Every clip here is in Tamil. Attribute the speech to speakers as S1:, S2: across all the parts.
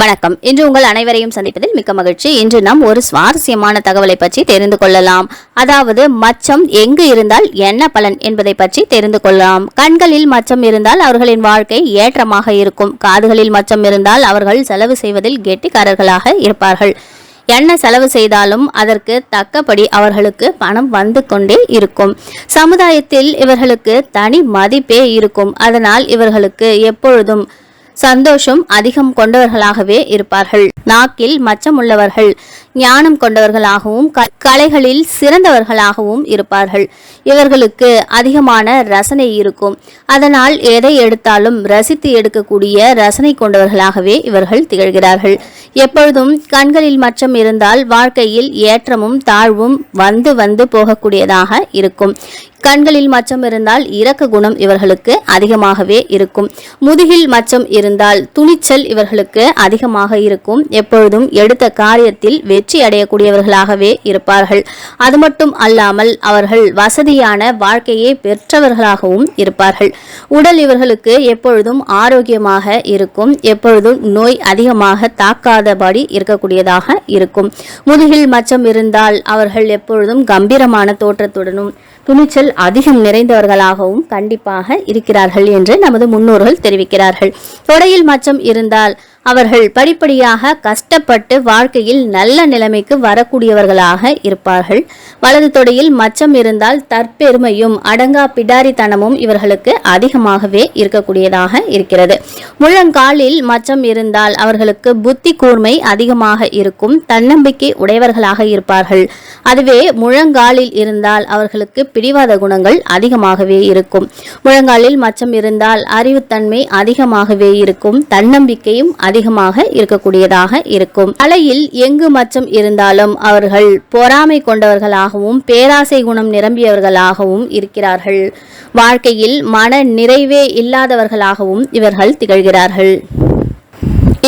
S1: வணக்கம். இன்று உங்கள் அனைவரையும் சந்திப்பதில் மிக்க மகிழ்ச்சி. இன்று நாம் ஒரு சுவாரஸ்யமான தகவலை பற்றி தெரிந்து கொள்ளலாம். அதாவது மச்சம் எங்கு இருந்தால் என்ன பலன் என்பதை பற்றி தெரிந்து கொள்ளலாம். கண்களில் மச்சம் இருந்தால் அவர்களின் வாழ்க்கை ஏற்றமாக இருக்கும். காதுகளில் மச்சம் இருந்தால் அவர்கள் செலவு செய்வதில் கெட்டிக்காரர்களாக இருப்பார்கள். என்ன செலவு செய்தாலும் அதற்கு தக்கபடி அவர்களுக்கு பணம் வந்து கொண்டே இருக்கும். சமுதாயத்தில் இவர்களுக்கு தனி மதிப்பே இருக்கும். அதனால் இவர்களுக்கு எப்பொழுதும் சந்தோஷம் அதிகம் கொண்டவர்களாகவே இருப்பார்கள். நாக்கில் மச்சமுள்ளவர்கள் ஞானம் கொண்டவர்களாகவும் க- கலைகளில் சிறந்தவர்களாகவும் இருப்பார்கள். இவர்களுக்கு அதிகமான ரசனை இருக்கும். அதனால் எதை எடுத்தாலும் ரசித்து எடுக்கக்கூடிய ரசனை கொண்டவர்களாகவே இவர்கள் திகழ்கிறார்கள். எப்பொழுதும் கண்களில் மச்சம் இருந்தால் வாழ்க்கையில் ஏற்றமும் தாழ்வும் வந்து வந்து போகக்கூடியதாக இருக்கும். கண்களில் மச்சம் இருந்தால் இரக்க குணம் இவர்களுக்கு அதிகமாகவே இருக்கும். முதுகில் மச்சம் இருந்தால் துணிச்சல் இவர்களுக்கு அதிகமாக இருக்கும். எப்பொழுதும் எடுத்த காரியத்தில் வெற்றி அடையக்கூடியவர்களாகவே இருப்பார்கள். அது மட்டும் அல்லாமல் அவர்கள் வசதியான வாழ்க்கையை பெற்றவர்களாகவும் இருப்பார்கள். உடல் இவர்களுக்கு எப்பொழுதும் ஆரோக்கியமாக இருக்கும். எப்பொழுதும் நோய் அதிகமாக தாக்காதபடி இருக்கக்கூடியதாக இருக்கும். முதுகில் மச்சம் இருந்தால் அவர்கள் எப்பொழுதும் கம்பீரமான தோற்றத்துடனும் துணிச்சல் அதிகம் நிறைந்தவர்களாகவும் கண்டிப்பாக இருக்கிறார்கள் என்று நமது முன்னோர்கள் தெரிவிக்கிறார்கள். தொடையில் மச்சம் இருந்தால் அவர்கள் படிப்படியாக கஷ்டப்பட்டு வாழ்க்கையில் நல்ல நிலைமைக்கு வரக்கூடியவர்களாக இருப்பார்கள். வலது தொடையில் மச்சம் இருந்தால் தற்பெருமையும் அடங்கா பிடாரித்தனமும் இவர்களுக்கு அதிகமாகவே இருக்கக்கூடியதாக இருக்கிறது. முழங்காலில் மச்சம் இருந்தால் அவர்களுக்கு புத்தி கூர்மை அதிகமாக இருக்கும் தன்னம்பிக்கை உடையவர்களாக இருப்பார்கள். அதுவே முழங்காலில் இருந்தால் அவர்களுக்கு பிடிவாத குணங்கள் அதிகமாகவே இருக்கும். முழங்காலில் மச்சம் இருந்தால் அறிவுத்தன்மை அதிகமாகவே இருக்கும் தன்னம்பிக்கையும் அதிகமாக இருக்கக்கூடியதாக இருக்கும். அலையில் எங்கு மச்சம் இருந்தாலும் அவர்கள் பொறாமை கொண்டவர்களாகவும் பேராசை குணம் நிரம்பியவர்களாகவும் இருக்கிறார்கள். வாழ்க்கையில் மன நிறைவே இல்லாதவர்களாகவும் இவர்கள் திகழ்கிறார்கள்.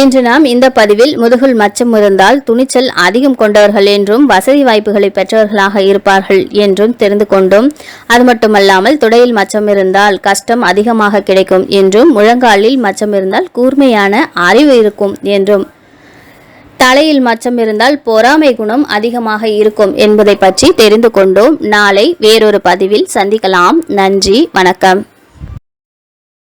S1: இன்று நாம் இந்த பதிவில் முதுகுல் மச்சம் இருந்தால் துணிச்சல் அதிகம் கொண்டவர்கள் என்றும் வசதி வாய்ப்புகளை பெற்றவர்களாக இருப்பார்கள் என்றும் தெரிந்து கொண்டோம். அது மட்டுமல்லாமல் துடையில் மச்சம் இருந்தால் கஷ்டம் அதிகமாக கிடைக்கும் என்றும் முழங்காலில் மச்சம் இருந்தால் கூர்மையான அறிவு இருக்கும் என்றும். தலையில் மச்சம் இருந்தால் பொறாமை குணம் அதிகமாக இருக்கும் என்பதை பற்றி தெரிந்து கொண்டோம். நாளை வேறொரு பதிவில் சந்திக்கலாம். நன்றி வணக்கம்.